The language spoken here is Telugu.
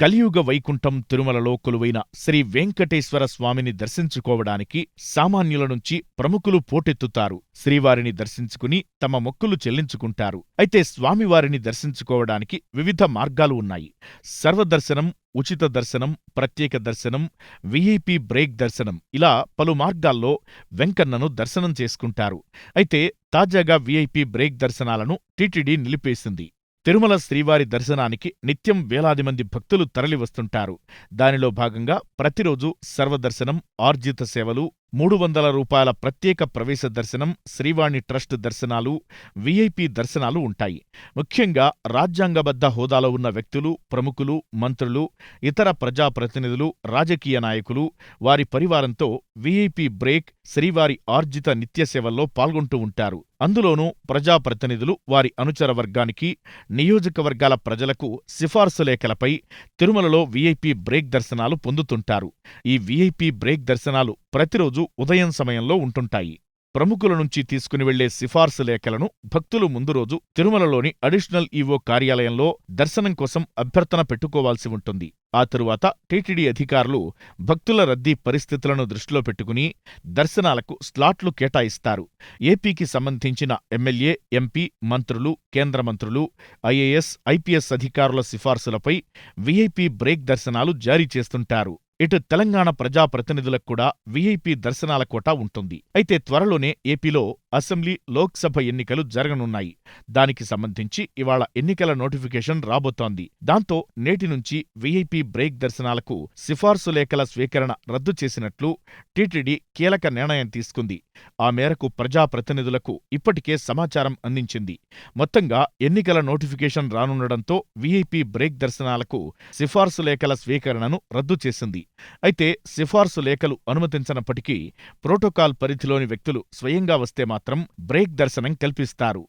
కలియుగ వైకుంఠం తిరుమలలో కొలువైన శ్రీ వెంకటేశ్వర స్వామిని దర్శించుకోవడానికి సామాన్యుల నుంచి ప్రముఖులు పోటెత్తుతారు. శ్రీవారిని దర్శించుకుని తమ మొక్కులు చెల్లించుకుంటారు. అయితే స్వామివారిని దర్శించుకోవడానికి వివిధ మార్గాలు ఉన్నాయి. సర్వదర్శనం ఉచిత దర్శనం ప్రత్యేక దర్శనం విఐపి బ్రేక్ దర్శనం ఇలా పలు మార్గాల్లో వెంకన్నను దర్శనం చేసుకుంటారు. అయితే తాజాగా విఐపి బ్రేక్ దర్శనాలను టీటీడీ నిలిపేసింది. తిరుమల శ్రీవారి దర్శనానికి నిత్యం వేలాది మంది భక్తులు తరలివస్తుంటారు. దానిలో భాగంగా ప్రతిరోజు సర్వదర్శనం ఆర్జిత సేవలు మూడు వందల రూపాయల ప్రత్యేక ప్రవేశ దర్శనం శ్రీవాణి ట్రస్ట్ దర్శనాలు విఐపి దర్శనాలు ఉంటాయి. ముఖ్యంగా రాజ్యాంగబద్ధ హోదాలో ఉన్న వ్యక్తులు ప్రముఖులు మంత్రులు ఇతర ప్రజాప్రతినిధులు రాజకీయ నాయకులు వారి పరివారంతో విఐపి బ్రేక్ శ్రీవారి ఆర్జిత నిత్య సేవల్లో పాల్గొంటూ ఉంటారు. అందులోనూ ప్రజాప్రతినిధులు వారి అనుచర వర్గానికి నియోజకవర్గాల ప్రజలకు సిఫార్సు లేఖలపై తిరుమలలో విఐపి బ్రేక్ దర్శనాలు పొందుతుంటారు. ఈ విఐపి బ్రేక్ దర్శనాలు ప్రతిరోజు ఉదయం సమయంలో ఉంటుంటాయి. ప్రముఖుల నుంచి తీసుకుని వెళ్ళే సిఫార్సు లేఖలను భక్తులు ముందు రోజు తిరుమలలోని అడిషనల్ ఈవో కార్యాలయంలో దర్శనం కోసం అభ్యర్థన పెట్టుకోవాల్సి ఉంటుంది. ఆ తరువాత టీటీడీ అధికారులు భక్తుల రద్దీ పరిస్థితులను దృష్టిలో పెట్టుకుని దర్శనాలకు స్లాట్లు కేటాయిస్తారు. ఏపీకి సంబంధించిన ఎమ్మెల్యే ఎంపీ మంత్రులు కేంద్ర మంత్రులు ఐఏఎస్ ఐపీఎస్ అధికారుల సిఫార్సులపై వీఐపీ బ్రేక్ దర్శనాలు జారీ చేస్తుంటారు. ఇటు తెలంగాణ ప్రజాప్రతినిధులకు కూడా వీఐపీ దర్శనాల కోటా ఉంటుంది. అయితే త్వరలోనే ఏపీలో అసెంబ్లీ లోక్సభ ఎన్నికలు జరగనున్నాయి. దానికి సంబంధించి ఇవాళ ఎన్నికల నోటిఫికేషన్ రాబోతోంది. దాంతో నేటి నుంచి వీఐపీ బ్రేక్ దర్శనాలకు సిఫార్సు లేఖల స్వీకరణ రద్దు చేసినట్లు టీటీడీ కీలక నిర్ణయం తీసుకుంది. ఆ మేరకు ప్రజాప్రతినిధులకు ఇప్పటికే సమాచారం అందించింది. మొత్తంగా ఎన్నికల నోటిఫికేషన్ రానుండడంతో వీఐపీ బ్రేక్ దర్శనాలకు సిఫార్సు లేఖల స్వీకరణను రద్దు చేసింది. అయితే సిఫార్సు లేఖలు అనుమతించనప్పటికీ ప్రోటోకాల్ పరిధిలోని వ్యక్తులు స్వయంగా వస్తే మాత్రం బ్రేక్ దర్శనం కల్పిస్తారు.